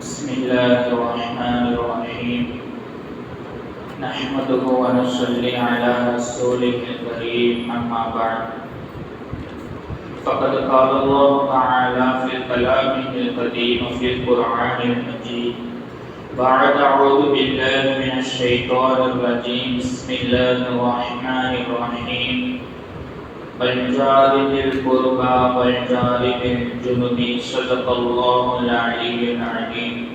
بسم الله الرحمن الرحيم. نحمده ونصلي على رسوله الكريم، أما بعد. فقد قال الله تعالى في كلامه القديم في القرآن المجيد. بعد أعوذ بالله من الشيطان الرجيم. بسم الله الرحمن الرحيم. والجار ذي القربى والجار ذي الجنب صدق الله العلي العظيم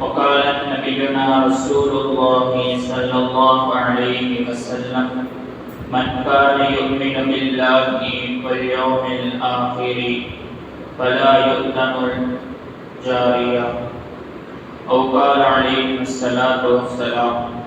وقال نبينا رسول الله صلى الله عليه وسلم من كان يؤمن بالله واليوم الآخر فلا يؤذن الجارية أو قال عليه الصلاة والسلام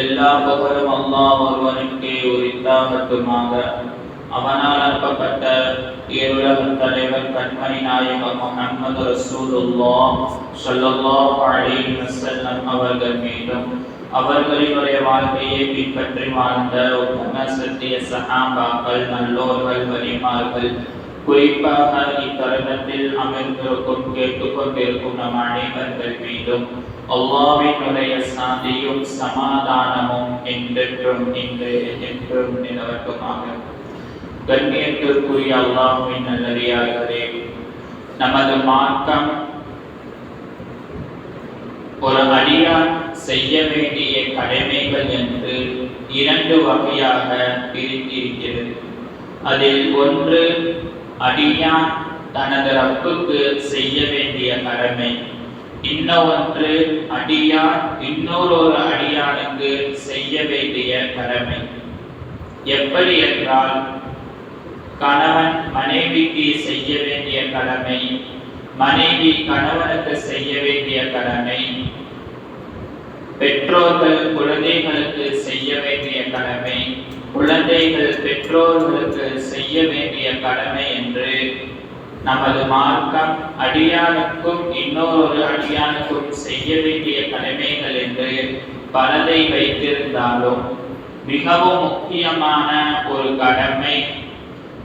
எல்லா புகழும் அல்லாஹ் ஒருவனுக்கே உரித்தாகட்டுமாக அவனால் அனுப்பப்பட்ட இருலக தலைவர் கண்மணி நாயகம் முஹம்மது ரசூலுல்லா ஸல்லல்லாஹு அலைஹி வஸல்லம் அவர்கள் மீதும் அவர்களினுடைய வாழ்க்கையை பின்பற்றி வாழ்ந்த உத்தம சத்திய சஹாபாக்கள் நல்லோர்கள் வலிமார்கள் குறிப்பாக இத்தருணத்தில் அமர்ந்திருக்கும் கேட்டுக்கொண்டிருக்கும் நம் அனைவர்கள் மீதும் அல்லாவினுடைய சாந்தியும் சமாதானமும் என்றென்றும் இன்று என்றும் நிலவட்டுமாக கண்ணியத்திற்குரிய அல்லாஹுவின் நல்லடியார்களே நமது மார்க்கம் ஒரு அடியான் செய்ய வேண்டிய கடமைகள் என்று இரண்டு வகையாக பிரித்திருக்கிறது அதில் ஒன்று அடியான் தனது ரப்புக்கு செய்ய வேண்டிய கடமை. இன்னொன்று அடியான் இன்னொரு ஒரு அடியானுக்கு செய்ய வேண்டிய கடமை. எப்படி என்றால் கணவன் மனைவிக்கு செய்ய வேண்டிய கடமை மனைவி கணவனுக்கு செய்ய வேண்டிய கடமை. பெற்றோர்கள் குழந்தைகளுக்கு செய்ய வேண்டிய கடமை குழந்தைகள் பெற்றோர்களுக்கு செய்ய வேண்டிய கடமை என்று நமது மார்க்கம் அடியானுக்கும் இன்னொரு அடியானுக்கும் செய்ய வேண்டிய கடமைகள் என்று பலதை வைத்திருந்தாலும் மிகவும் முக்கியமான ஒரு கடமை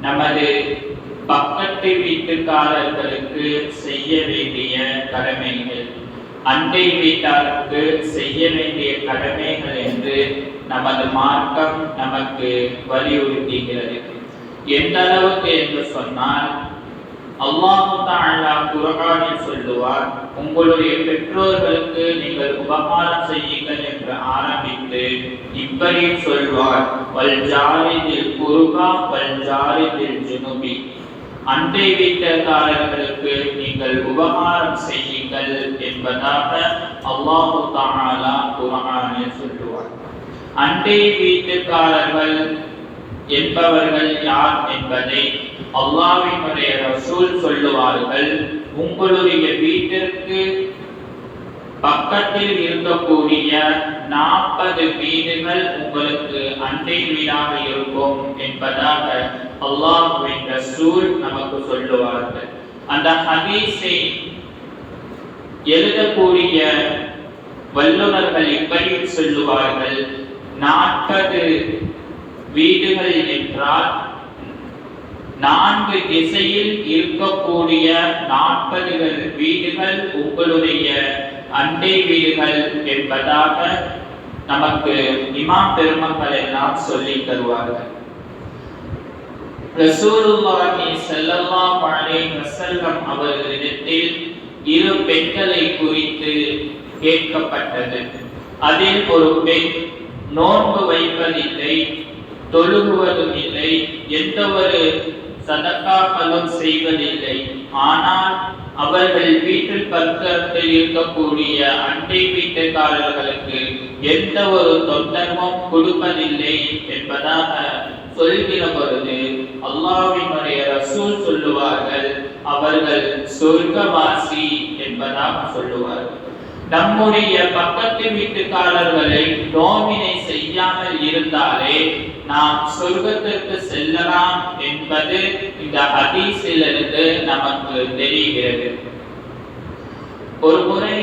நமது பக்கத்து வீட்டுக்காரர்களுக்கு செய்ய வேண்டிய கடமைகள் அண்டை வீட்டாருக்கு செய்ய வேண்டிய கடமைகள் என்று நமது மார்க்கம் நமக்கு வலியுறுத்துகிறது. எந்த அளவுக்கு என்று சொன்னால் அல்லாஹு தாலா குரானில் சொல்லுவார் உங்களுடைய பெற்றோர்களுக்கு நீங்கள் உபகாரம் செய்யுங்கள் என்று ஆரம்பித்து இப்படி சொல்வார் வல்ஜாரிதில் குருகா வல்ஜாரிதில் ஜுனுபி. அண்டை வீட்டுக்காரர்களுக்கு நீங்கள் உபகாரம் செய்யுங்கள் என்பதாக அல்லாஹு தாலா குரானில் சொல்லுவார். அண்டை வீட்டுக்காரர்கள் என்பவர்கள் யார் என்பதை அல்லாவினுடைய ரசூல் சொல்லுவார்கள். உங்களுடைய வீட்டிற்கு பக்கத்தில் இருக்கக்கூடிய நாற்பது வீடுகள் உங்களுக்கு அண்டை வீடாக இருக்கும் என்பதாக அல்லாஹுவின் ரசூல் நமக்கு சொல்லுவார்கள். அந்த ஹதீஸை எழுதக்கூடிய வல்லுநர்கள் இப்படி சொல்லுவார்கள் நாற்பது வீடுகள் என்றால் நான்கு திசையில் இருக்கக்கூடிய நாற்பது வீடுகள் உங்களுடைய அண்டை வீடுகள் என்பதாக நமக்கு இமாம் பெருமக்கள் எல்லாம் சொல்லி தருவார்கள். ரசூலுல்லாஹி ஸல்லல்லாஹு அலைஹி வஸல்லம் அவர்களிடத்தில் இரு பெண்களை குறித்து கேட்கப்பட்டது. அதில் ஒரு பெண் நோன்பு வைப்பதில்லை தொழுகுவதும் இல்லை எந்த ஒரு சதக்காக்களும் செய்வதில்லை. ஆனால் அவர்கள் வீட்டில் பக்கத்தில் இருக்கக்கூடிய அண்டை வீட்டுக்காரர்களுக்கு எந்த ஒரு தொந்தரவும் கொடுப்பதில்லை என்பதாக சொல்கிற பொழுது அல்லாவினுடைய ரசூல் சொல்லுவார்கள். அவர்கள் சொர்க்கவாசி என்பதாக சொல்லுவார்கள். நம்முடைய பக்கத்து வீட்டுக்காரர்களை நோவினை செய்யாமல் இருந்தாலே நாம் சொர்க்கத்திற்கு செல்லலாம் என்பது இந்த ஹதீஸிலிருந்து நமக்கு தெரிகிறது. ஒரு முறை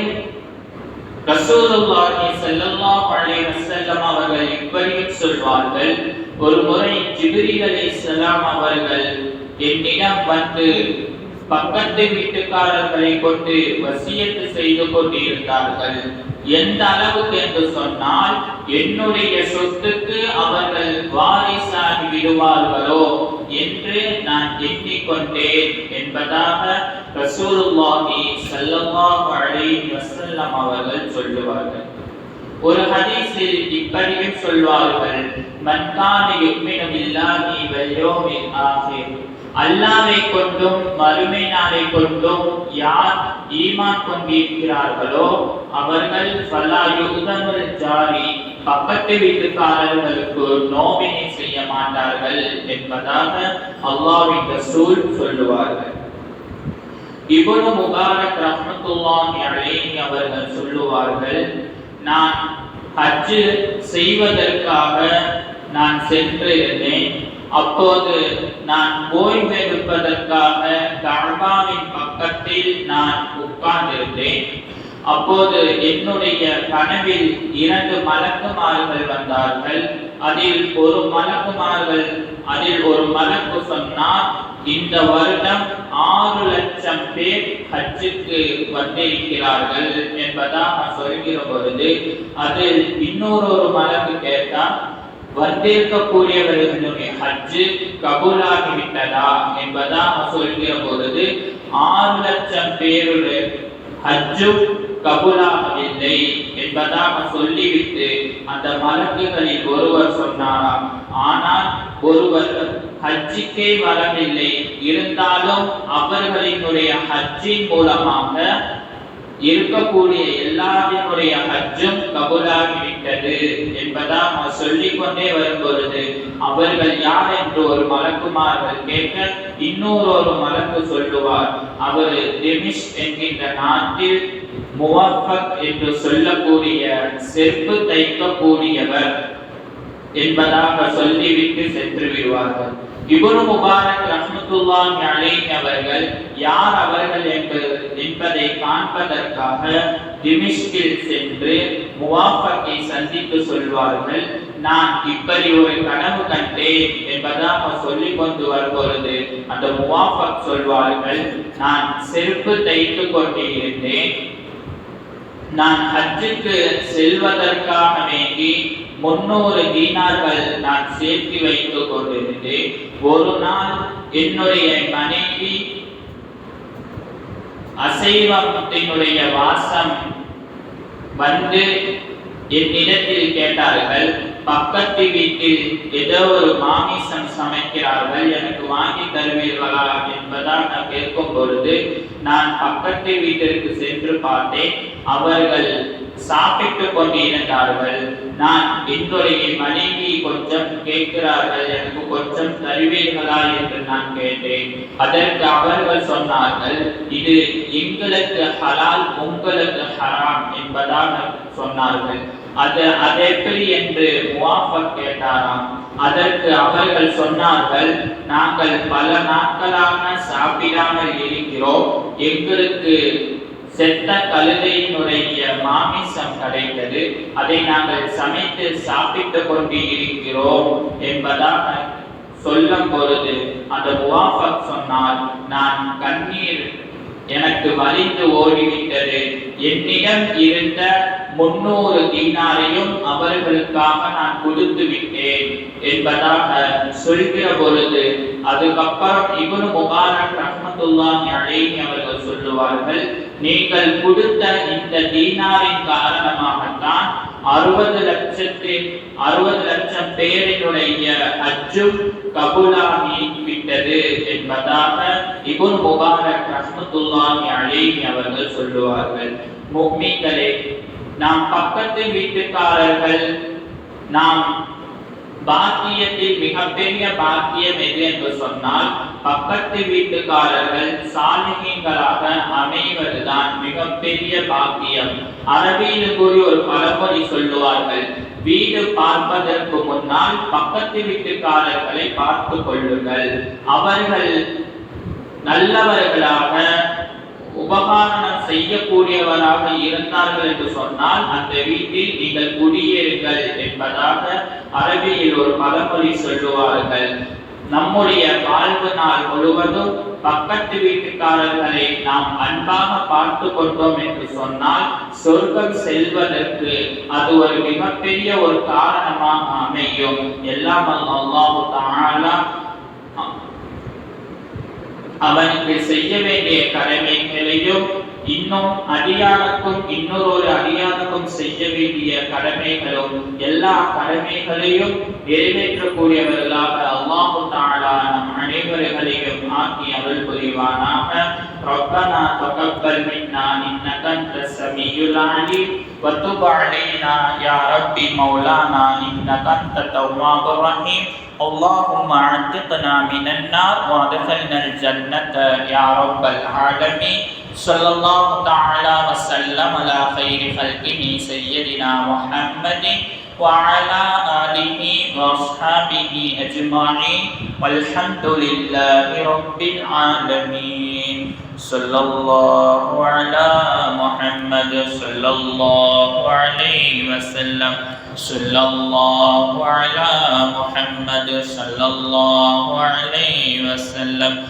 ரசூலுல்லாஹி ஸல்லல்லாஹு அலைஹி வஸல்லம் அவர்கள் இப்படியும் சொல்வார்கள் ஒரு முறை ஜிப்ரீல் அலைஹிஸ்ஸலாம் அவர்கள் என்னிடம் வந்து பக்கத்து வீட்டுக்காரர்களை கொண்டு வசியத்து செய்து கொண்டிருந்தார்கள். எந்த அளவுக்கு என்று சொன்னால் என்னுடைய சொத்துக்கு அவர்கள் வாரிசாகி விடுவார்களோ என்று நான் எண்ணிக்கொண்டேன் என்பதாக ரசூலுல்லாஹி ஸல்லல்லாஹு அலைஹி வஸல்லம் அவர்கள் சொல்லுவார்கள். ஒரு ஹதீஸில் இப்படியும் சொல்வார்கள் மன்கான யுக்மினு பில்லாஹி வல் யௌமில் அல்லாவை கொண்டும் மறுமை நாளை கொண்டும் யார் ஈமான் கொண்டிருக்கிறார்களோ அவர்கள் ஃபலா ஜாரி பக்கத்து வீட்டுக்காரர்களுக்கு நோவினை செய்ய மாட்டார்கள் என்பதாக அல்லாவின் ரசூல் சொல்லுவார்கள். இவ்வளவு முபாரக் ரஹ்மத்துல்லாஹி அலைஹி அவர்கள் சொல்லுவார்கள் நான் ஹஜ்ஜு செய்வதற்காக நான் சென்றிருந்தேன் அப்போது நான் ஓய்வெடுப்பதற்காக கர்பாவின் பக்கத்தில் நான் உட்கார்ந்திருந்தேன். அப்போது என்னுடைய கனவில் இரண்டு மலக்குமார்கள் வந்தார்கள். அதில் ஒரு மலக்குமார்கள் அதில் ஒரு மலக்கு சொன்னார் இந்த வருடம் ஆறு லட்சம் பேர் ஹஜ்ஜுக்கு வந்திருக்கிறார்கள் என்பதாக சொல்கிற பொழுது அதில் இன்னொரு ஒரு மலக்கு கேட்டால் வந்திருக்கக்கூடியவர்களுடைய ஹஜ்ஜு கபூலாகி விட்டதா என்பதாக சொல்கிற பொழுது ஆறு லட்சம் பேருடைய ஹஜ்ஜும் கபூலாகவில்லை என்பதாக சொல்லிவிட்டு அந்த மலக்குகளில் ஒருவர் சொன்னாராம் ஆனால் ஒருவர் ஹஜ்ஜிக்கே வரவில்லை. இருந்தாலும் அவர்களினுடைய ஹஜ்ஜின் மூலமாக இருக்கக்கூடிய எல்லாரினுடைய கொண்டே வரும் பொழுது அவர்கள் யார்? என்று ஒரு மலக்குமார்கள் கேட்க இன்னொரு ஒரு மலக்கு சொல்லுவார். அவர் டெமிஷ் என்கின்ற நாட்டில் முவஃபக் என்று சொல்லக்கூடிய செருப்பு தைக்கக்கூடியவர் என்பதாக சொல்லிவிட்டு சென்று விடுவார்கள். இப்னு முபாரக் ரஹ்மத்துல்லாஹி அலைஹி அவர்கள் யார் அவர்கள் என்பது என்பதை காண்பதற்காக திமிஷ்கில் சென்று முவாஃபக்கை சந்தித்து சொல்வார்கள் நான் இப்படி ஒரு கனவு கண்டேன் என்பதாக சொல்லிக் கொண்டு வரும்பொழுது அந்த முவாஃபக் சொல்வார்கள் நான் செருப்பு தைத்து கொண்டு இருந்தேன். நான் ஹஜ்ஜுக்கு செல்வதற்காக வேண்டி முன்னூறு தீனார்கள் நான் சேர்த்து வைத்துக் கொண்டிருந்தேன். ஒரு நாள் என்னுடைய மனைவி அசைவத்தினுடைய வாசம் வந்து என்னிடத்தில் கேட்டார்கள் பக்கத்து வீட்டில் ஏதோ ஒரு மாமிசம் சமைக்கிறார்கள் எனக்கு வாங்கி தருவீர்களா? என்பதால் நான் கேட்கும் பொழுது நான் பக்கத்து வீட்டிற்கு சென்று பார்த்தேன். அவர்கள் சாப்பிட்டு கொண்டிருந்தார்கள். நான் என்னுடைய மனைவி கொஞ்சம் கேட்கிறார்கள் எனக்கு கொஞ்சம் தருவீர்களா? என்று நான் கேட்டேன். அதற்கு அவர்கள் சொன்னார்கள் இது எங்களுக்கு ஹலால் உங்களுக்கு ஹராம் என்பதாக சொன்னார்கள். அது அது எப்படி என்று முவாஃபக் கேட்டாராம். அதற்கு அவர்கள் சொன்னார்கள் நாங்கள் பல நாட்களாக சாப்பிடாமல் இருக்கிறோம். எங்களுக்கு செத்த கழுதையின் உடைய மாமிசம் கிடைத்தது அதை நாங்கள் சமைத்து சாப்பிட்டு கொண்டு இருக்கிறோம் என்பதாக சொல்லும் பொழுது அந்த முவாஃபக் சொன்னால் நான் கண்ணீர் எனக்கு வலிந்து ஓடிவிட்டது. என்னிடம் இருந்த முன்னூறு தீனாரையும் அவர்களுக்காக நான் கொடுத்து விட்டேன் என்பதாக சொல்கிற பொழுது அதுக்கப்புறம் இவரு முபாரக் ரஹமத்துல்லாஹி அலைஹி அவர்கள் சொல்லுவார்கள் நீங்கள் கொடுத்த இந்த தீனாரின் காரணமாகத்தான் அறுபது லட்சத்தின் அறுபது லட்சம் பேரினுடைய அச்சும் கபுலாகி விட்டது என்பதாக இபுன் முபாரக் ரஹமத்துல்லாஹி அலைஹி அவர்கள் சொல்லுவார்கள். முக்மீன்களே நாம் பக்கத்து வீட்டுக்காரர்கள் நாம் பாக்கியத்தில் மிகப்பெரிய பாக்கியம் எது என்று சொன்னால் பக்கத்து வீட்டுக்காரர்கள் சாலிகங்களாக அமைவதுதான் மிகப்பெரிய பாக்கியம். அரபியில் கூறி ஒரு பழமொழி சொல்லுவார்கள் வீடு பார்ப்பதற்கு முன்னால் பக்கத்து வீட்டுக்காரர்களை பார்த்து கொள்ளுங்கள். அவர்கள் நல்லவர்களாக உபகாரணம் செய்யக்கூடியவராக இருந்தார்கள் என்று சொன்னால் அந்த வீட்டில் நீங்கள் குடியேறுங்கள் என்பதாக அரபியில் ஒரு பழமொழி சொல்லுவார்கள். நம்முடைய வாழ்வு நாள் முழுவதும் பக்கத்து வீட்டுக்காரர்களை நாம் அன்பாக பார்த்து கொண்டோம் என்று சொன்னால் சொர்க்கம் செல்வதற்கு அது ஒரு மிகப்பெரிய ஒரு காரணமாக அமையும். எல்லாம் அல்லாஹு தஆலா அவனுக்கு செய்ய வேண்டிய கடமைகளையும் இன்னும் அடியானுக்கும் இன்னொரு அடியானுக்கும் செய்ய வேண்டிய கடமைகளும் எல்லா கடமைகளையும் நிறைவேற்றக்கூடியவர்களாக அல்லாஹு தாலா நம் அனைவர்களையும் ஆக்கி அருள் புரிவானாக ربنا تقبل منا انك انت السميع العليم وتب علينا يا ربي مولانا انك انت التواب الرحيم اللهم عتقنا من النار وادخلنا الجنة يا رب العالمين صلى الله تعالى وسلم على خير خلقه سيدنا محمد وعلى آله وأصحابه أجمعين. والحمد لله رب العالمين. صلى الله على محمد صلى الله عليه وسلم. صلى الله على محمد صلى الله عليه وسلم.